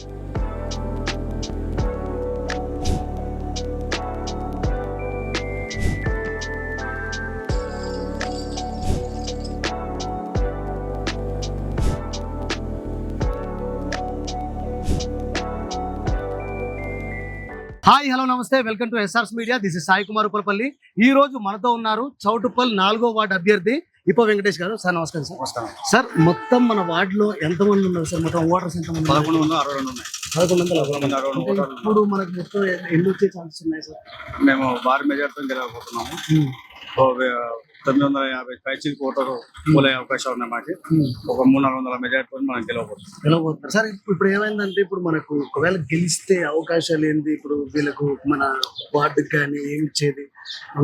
Hi hello నమస్తే. Welcome to SRS media. This is Sai Kumar Upalpalli ఈ రోజు మనతో ఉన్నారు చౌటుపల్ నాలుగో వార్డు అభ్యర్థి ఇప్ప వెంకటేష్ గారు సార్ నమస్కారం సార్. నమస్కారం. సార్ మొత్తం మన వార్డులో ఎంతమంది ఉన్నారు సార్? మొత్తం ఓటర్స్ ఎంతమంది? పదకొండు వందల అరవై రెండు ఉన్నాయి. పదకొండు వందల ఇప్పుడు మనకి మొత్తం ఎన్ని వచ్చే ఛాన్సెస్ ఉన్నాయి సార్? మేము భారీ మెజార్టీతో గెలవబోతున్నాము. తొమ్మిది వందల యాభై పైచీలకు ఓటరు పోలే అవకాశాలు ఉన్నాయి మాకు. ఒక మూడు నాలుగు వందల మెజార్టీతో మనం గెలవబోతున్నాం. గెలవబోతున్నారు. సార్ ఇప్పుడు ఏమైందంటే ఇప్పుడు మనకు ఒకవేళ గెలిస్తే అవకాశాలు ఏంది? ఇప్పుడు వీళ్ళకు మన వార్డుకి కానీ ఏం ఇచ్చేది?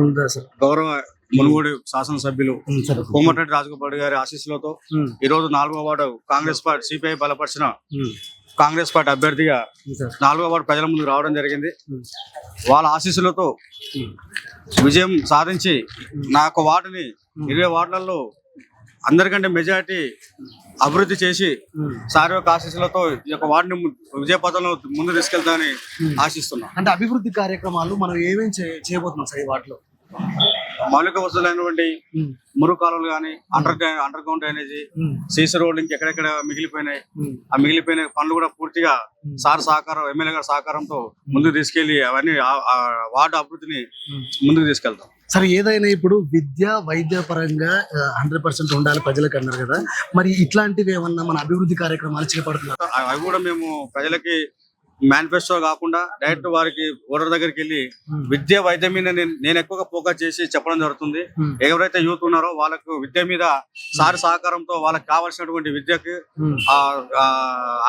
ఉందా సార్? గౌరవ మునుగోడు శాసనసభ్యులు కోమటిరెడ్డి రాజగోపాల్ గారి ఆశీస్సులతో ఈ రోజు నాలుగో వార్డు కాంగ్రెస్ పార్టీ సిపిఐ బలపరిచిన కాంగ్రెస్ పార్టీ అభ్యర్థిగా నాలుగో వార్డు ప్రజల ముందుకు రావడం జరిగింది. వాళ్ళ ఆశీస్సులతో విజయం సాధించి నా యొక్క వార్డుని ఇరవై వార్డులలో అందరికంటే మెజారిటీ అభివృద్ధి చేసి. సార్ యొక్క ఆశీస్సులతో ఈ యొక్క వార్డుని విజయ పథంలో ముందు తీసుకెళ్తామని ఆశిస్తున్నాం. అంటే అభివృద్ధి కార్యక్రమాలు మనం ఏమేం చే- చేయబోతున్నాం సార్ ఈ వాటిలో మౌలిక వసతులైనటువంటి మురుగు కాలువలు కానీ under under ground drainage CC రోడ్లు ఇంక ఎక్కడెక్కడ మిగిలిపోయినాయి. ఆ మిగిలిపోయిన పనులు కూడా పూర్తిగా సార్ సహకారం ఎమ్మెల్యే గారి సహకారంతో ముందుకు తీసుకెళ్ళి అవన్నీ వార్డు అభివృద్ధిని ముందుకు తీసుకెళ్తాం. సరే ఏదైనా ఇప్పుడు విద్య వైద్య పరంగా హండ్రెడ్ పర్సెంట్ ఉండాలి ప్రజలకు అన్నారు కదా. మరి ఇట్లాంటివి ఏమన్నా మన అభివృద్ధి కార్యక్రమాలు చేపడుతున్నారు? అవి కూడా మేము ప్రజలకి మేనిఫెస్టో కాకుండా డైరెక్ట్ వారికి ఓటర్ దగ్గరికి వెళ్ళి విద్య వైద్యం మీద నేను ఎక్కువగా ఫోకస్ చేసి చెప్పడం జరుగుతుంది. ఎవరైతే యూత్ ఉన్నారో వాళ్ళకు విద్య మీద సారి సహకారంతో వాళ్ళకి కావాల్సినటువంటి విద్యకి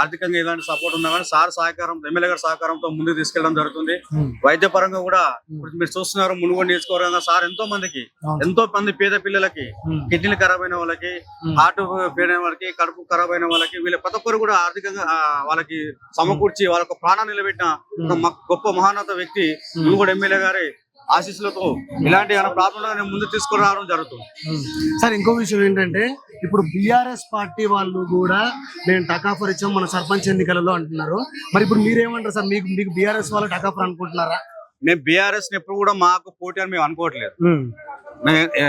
ఆర్థికంగా ఎలాంటి సపోర్ట్ ఉన్నా కానీ సార్ సహకారం ఎమ్మెల్యే గారి సహకారంతో ముందుకు తీసుకెళ్ళడం జరుగుతుంది. వైద్య పరంగా కూడా మీరు చూస్తున్నారు మునుగోడు నియోజకవర్గంగా సార్ ఎంతో మందికి. ఎంతో మంది పేద పిల్లలకి కిడ్నీలు ఖరాబ్ అయిన వాళ్ళకి హార్ట్ అయిన వాళ్ళకి కడుపు ఖరాబ్ అయిన వాళ్ళకి వీళ్ళ ప్రతి ఒక్కరు కూడా ఆర్థికంగా వాళ్ళకి సమకూర్చి వాళ్ళకు ప్రాణాన్ని నిలబెట్టిన ఒక గొప్ప మహానత వ్యక్తి మునుగోడు ఎమ్మెల్యే గారి ఆశీస్సులతో ఇలాంటి ప్రాబ్లం ముందు తీసుకుని రావడం జరుగుతుంది సార్ ఇంకో విషయం ఏంటంటే ఇప్పుడు బిఆర్ఎస్ పార్టీ వాళ్ళు కూడా మేము టకాఫర్ ఇచ్చాం మన సర్పంచ్ ఎన్నికలలో అంటున్నారు. మరి ఇప్పుడు మీరేమంటారు సార్? మీకు మీకు బిఆర్ఎస్ వాళ్ళు టకాఫర్ అనుకుంటున్నారా? మేము బీఆర్ఎస్ ఎప్పుడు కూడా మాకు పోటీ అని మేము అనుకోవట్లేదు.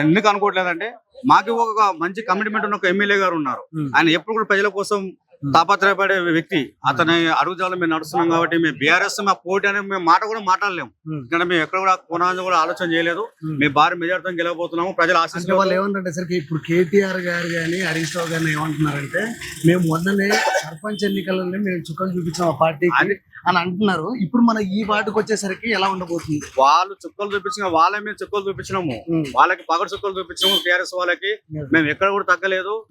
ఎందుకు అనుకోవట్లేదంటే మాకు ఒక మంచి కమిట్మెంట్ ఉన్న ఒక ఎమ్మెల్యే గారు ఉన్నారు. ఆయన ఎప్పుడు కూడా ప్రజల కోసం తాపత్రయపడే వ్యక్తి. అతని అడుగుజాలు మేము నడుస్తున్నాం కాబట్టి మేము బీఆర్ఎస్ మా పోటీ అనే మేము మాట కూడా మాట్లాడలేము. ఇక్కడ మేము ఎక్కడ కూడా కొనాలని కూడా ఆలోచన చేయలేదు. మేము. భారీ మెజార్టీతో గెలవబోతున్నాము. ప్రజల ఆశీస్సులు వాళ్ళు ఏమంటారంటే సరికి ఇప్పుడు కేటీఆర్ గారు కానీ హరీష్ రావు గారిని ఏమంటున్నారంటే మేము మొన్ననే సర్పంచ్ ఎన్నికలలో మేము చుక్కలు చూపించాం ఆ పార్టీకి అది- అని అంటున్నారు. ఇప్పుడు మన ఈ వార్డుకి వచ్చేసరికి ఎలా ఉండబోతుంది? వాళ్ళు చుక్కలు చూపించిన వాళ్ళే మేము చుక్కలు చూపించినాము. వాళ్ళకి పగడు చుక్కలు చూపించినాము టీఆర్ఎస్ వాళ్ళకి. మేము ఎక్కడ కూడా తగ్గలేదు.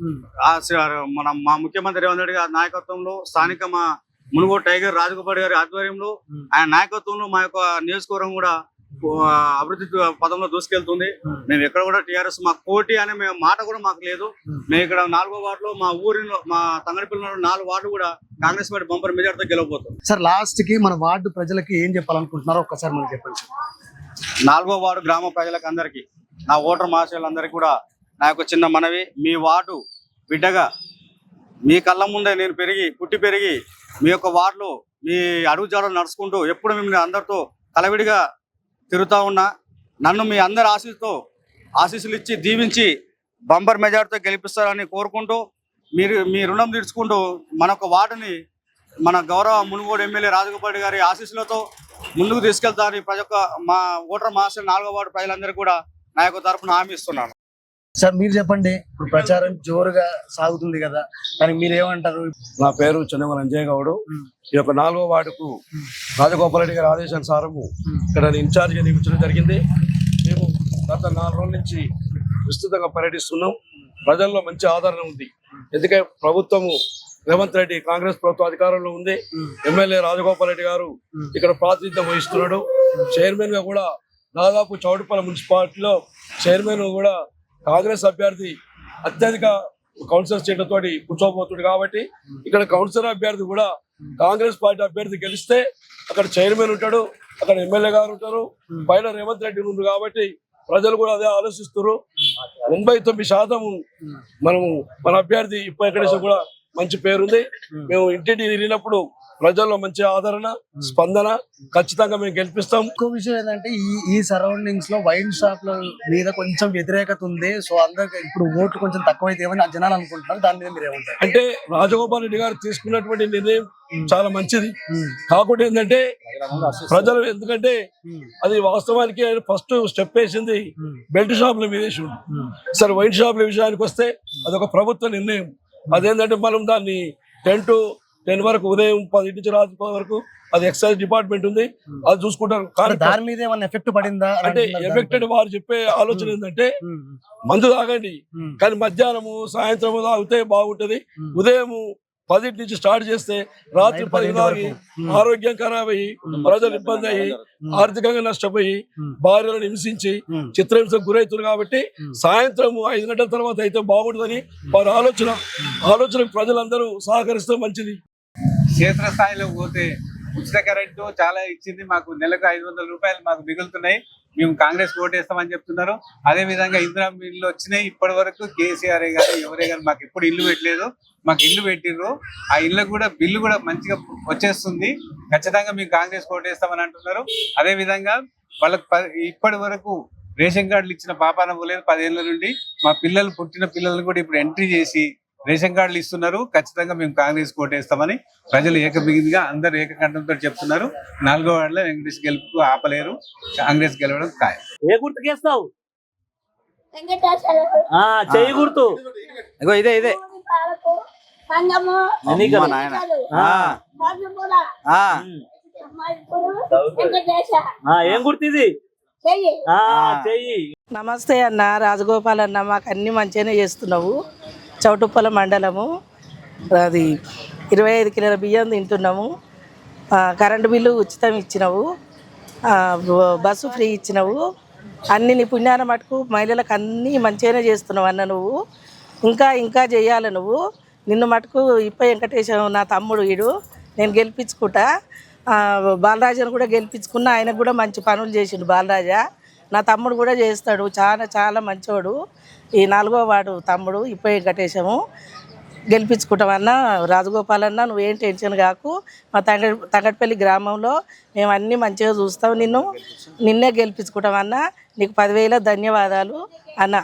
మన మా ముఖ్యమంత్రి రేవంత్ రెడ్డి గారి నాయకత్వంలో స్థానిక మా మునుగోడు టైగర్ రాజగోపాల్ గారి ఆధ్వర్యంలో. ఆయన నాయకత్వంలో మా యొక్క నియోజకవర్గం కూడా అభివృద్ధి పదంలో దూసుకెళ్తుంది. మేము ఎక్కడ కూడా టీఆర్ఎస్ మా కోటి అనే మేము మాట కూడా మాకు లేదు. మేము ఇక్కడ నాలుగో వార్డులో మా ఊరిలో మా తంగడిపిల్ల నాలుగు వార్డు కూడా కాంగ్రెస్ పార్టీ బంపర్ మెజార్టీతో గెలవబోతుంది సార్ లాస్ట్కి మన వార్డు ప్రజలకి ఏం చెప్పాలనుకుంటున్నారో ఒక్కసారి మనకి చెప్పండి నాలుగో వార్డు గ్రామ ప్రజలకు అందరికీ నా ఓటర్ మహాశయులందరికీ కూడా నా యొక్క చిన్న మనవి మీ వార్డు బిడ్డగా మీ కళ్ళ ముందే నేను పెరిగి పుట్టి పెరిగి మీ యొక్క వార్డులో మీ అడుగు జాడలు నడుచుకుంటూ ఎప్పుడు మిమ్మల్ని అందరితో కలవిడిగా తిరుగుతూ ఉన్నా నన్ను మీ అందరి ఆశీస్సుతో ఆశీస్సులు ఇచ్చి దీవించి బంపర్ మెజార్టీతో గెలిపిస్తారని కోరుకుంటూ మీరు మీ రుణం తీర్చుకుంటూ మన యొక్క వార్డుని మన గౌరవ మునుగోడు ఎమ్మెల్యే రాజగోపాల్ గారి ఆశీస్సులతో ముందుకు తీసుకెళ్తారని ప్రతి ఒక్క మా ఓటర్ మాస్టర్ నాలుగో వార్డు ప్రజలందరూ కూడా నా యొక్క తరఫున హామీ ఇస్తున్నాను. సార్ మీరు చెప్పండి. ఇప్పుడు ప్రచారం జోరుగా సాగుతుంది కదా దానికి మీరు ఏమంటారు నా పేరు చెన్నమల అంజయ్ గౌడు. ఈ యొక్క నాలుగో వార్డుకు రాజగోపాల్ రెడ్డి గారి ఆదేశానుసారము ఇక్కడ ఇన్ఛార్జిగా నియమించడం జరిగింది. మేము గత నాలుగు రోజుల నుంచి విస్తృతంగా పర్యటిస్తున్నాం. ప్రజల్లో మంచి ఆదరణ ఉంది. ఎందుకంటే ప్రభుత్వము రేవంత్ రెడ్డి కాంగ్రెస్ ప్రభుత్వం అధికారంలో ఉంది. ఎమ్మెల్యే రాజగోపాల్ రెడ్డి గారు ఇక్కడ ప్రాతినిధ్యం వహిస్తున్నాడు. చైర్మన్గా కూడా దాదాపు చౌటుపల్లి మున్సిపాలిటీలో చైర్మన్ కూడా కాంగ్రెస్ అభ్యర్థి అత్యధిక కౌన్సిలర్ సీట్లతో కూర్చోబోతుంది కాబట్టి ఇక్కడ కౌన్సిలర్ అభ్యర్థి కూడా కాంగ్రెస్ పార్టీ అభ్యర్థి గెలిస్తే అక్కడ చైర్మన్ ఉంటాడు అక్కడ ఎమ్మెల్యే గారు ఉంటారు పైన రేవంత్ రెడ్డి ఉంది కాబట్టి ప్రజలు కూడా అదే ఆలోచిస్తారు ఎనభై తొమ్మిది శాతం మనము మన అభ్యర్థి ఇప్పటి కూడా మంచి పేరుంది. మేము ఇంటింటి తిరిగినప్పుడు ప్రజల్లో మంచి ఆదరణ స్పందన ఖచ్చితంగా మేము గెలిపిస్తాం. ఇంకో విషయం ఏంటంటే ఈ ఈ సరౌండింగ్స్లో వైన్ షాప్ల మీద కొంచెం వ్యతిరేకత ఉంది సో అందరికి ఇప్పుడు ఓట్లు కొంచెం తక్కువైతే ఏమని జనాలు అనుకుంటున్నారు. దాని మీద మీరు ఏమంటారు అంటే రాజగోపాల్ రెడ్డి గారు తీసుకున్నటువంటి నిర్ణయం చాలా మంచిది. కాకుండా ఏంటంటే ప్రజలు ఎందుకంటే అది వాస్తవానికి ఆయన ఫస్ట్ స్టెప్ వేసింది బెల్ట్ షాపుల మీద వేసి. సరే వైన్ షాపుల విషయానికి వస్తే అదొక ప్రభుత్వ నిర్ణయం. అదేంటంటే మనం దాన్ని టెన్ టు టెన్ వరకు ఉదయం పది నుంచి రాత్రి పది వరకు అది ఎక్సైజ్ డిపార్ట్మెంట్ ఉంది. అది చూసుకుంటారు. దాని మీద ఏమన్నా ఎఫెక్ట్ పడిందా? అంటే ఎఫెక్టెడ్ వారు చెప్పే ఆలోచన ఏంటంటే ఉమ్, మందు తాగండి. కానీ మధ్యాహ్నము సాయంత్రం తాగితే బాగుంటది. ఉమ్. ఉదయం పదింటి నుంచి స్టార్ట్ చేస్తే రాత్రి పది తాగి ఆరోగ్యం ఖరాబ్ అయ్యి ప్రజలు ఇబ్బంది అయ్యి ఆర్థికంగా నష్టపోయి భార్యలను హింసించి చిత్రహింసకు గురవుతున్నారు కాబట్టి. సాయంత్రం ఐదు గంటల తర్వాత అయితే బాగుంటుందని వారి ఆలోచన ఆలోచనకు ప్రజలందరూ సహకరిస్తే మంచిది. క్షేత్రస్థాయిలో పోతే ఉచిత కరెంటు చాలా ఇచ్చింది. మాకు నెలకు ఐదు వందల రూపాయలు మాకు మిగులుతున్నాయి. మేము కాంగ్రెస్ ఓటేస్తామని చెప్తున్నారు. అదే విధంగా ఇందిరా ఇల్లు వచ్చినాయి. ఇప్పటి వరకు కేసీఆర్ కానీ ఎవరే కానీ మాకు ఎప్పుడు ఇల్లు పెట్టలేదు. మాకు ఇల్లు పెట్టిర్రు. ఆ ఇల్లు కూడా బిల్లు కూడా మంచిగా వచ్చేస్తుంది. ఖచ్చితంగా మేము కాంగ్రెస్ ఓటేస్తామని అంటున్నారు. అదే విధంగా వాళ్ళకి ఇప్పటి వరకు రేషన్ కార్డులు ఇచ్చిన పాపాన పోలేదు. పదేళ్ళ నుండి మా పిల్లలు పుట్టిన పిల్లలు కూడా ఇప్పుడు ఎంట్రీ చేసి రేషన్ కార్డులు ఇస్తున్నారు. ఖచ్చితంగా మేము కాంగ్రెస్ కోటేస్తామని ప్రజలు ఏకబిగిదిగా అందరు ఏకకంఠంతో చెప్తున్నారు. నాలుగో వార్డులో వెంకటేష్ గెలుపుకు ఆపలేరు. కాంగ్రెస్ గెలవడం ఖాయం. ఏ గుర్తుకేస్తావు చెయ్యి గుర్తు. ఇగో ఇదే ఇదే. ఏం గుర్తు ఇది? చెయ్యి. ఆ. చెయ్యి. నమస్తే అన్న రాజగోపాల్ అన్న మాకు అన్ని మంచిగానే చేస్తున్నావు. చౌటుప్పల మండలము. అది ఇరవై ఐదు కిలోల బియ్యం తింటున్నాము. కరెంటు బిల్లు ఉచితం ఇచ్చినావు. బస్సు ఫ్రీ ఇచ్చినావు. అన్ని నీ పుణ్యాన మటుకు మహిళలకు అన్నీ మంచిగానే చేస్తున్నావు అన్న నువ్వు. ఇంకా ఇంకా చేయాలి నువ్వు. నిన్ను మటుకు ఇప్ప వెంకటేశం నా తమ్ముడు వీడు నేను గెలిపించుకుంటా. ఆ, బాలరాజును కూడా గెలిపించుకున్నా. ఆయనకు కూడా మంచి పనులు చేసిండు బాలరాజా. నా తమ్ముడు కూడా చేస్తాడు. చాలా చాలా మంచివాడు ఈ నాలుగో వాడు తమ్ముడు ఇప్ప వెంకటేశము గెలిపించుకుంటామన్నా రాజగోపాల్ అన్న నువ్వేం టెన్షన్ కాకు. మా తంగ తంగటిపల్లి గ్రామంలో మేము అన్నీ మంచిగా చూస్తాం నిన్ను. నిన్నే గెలిపించుకుంటామన్నా నీకు పదివేల ధన్యవాదాలు అన్న.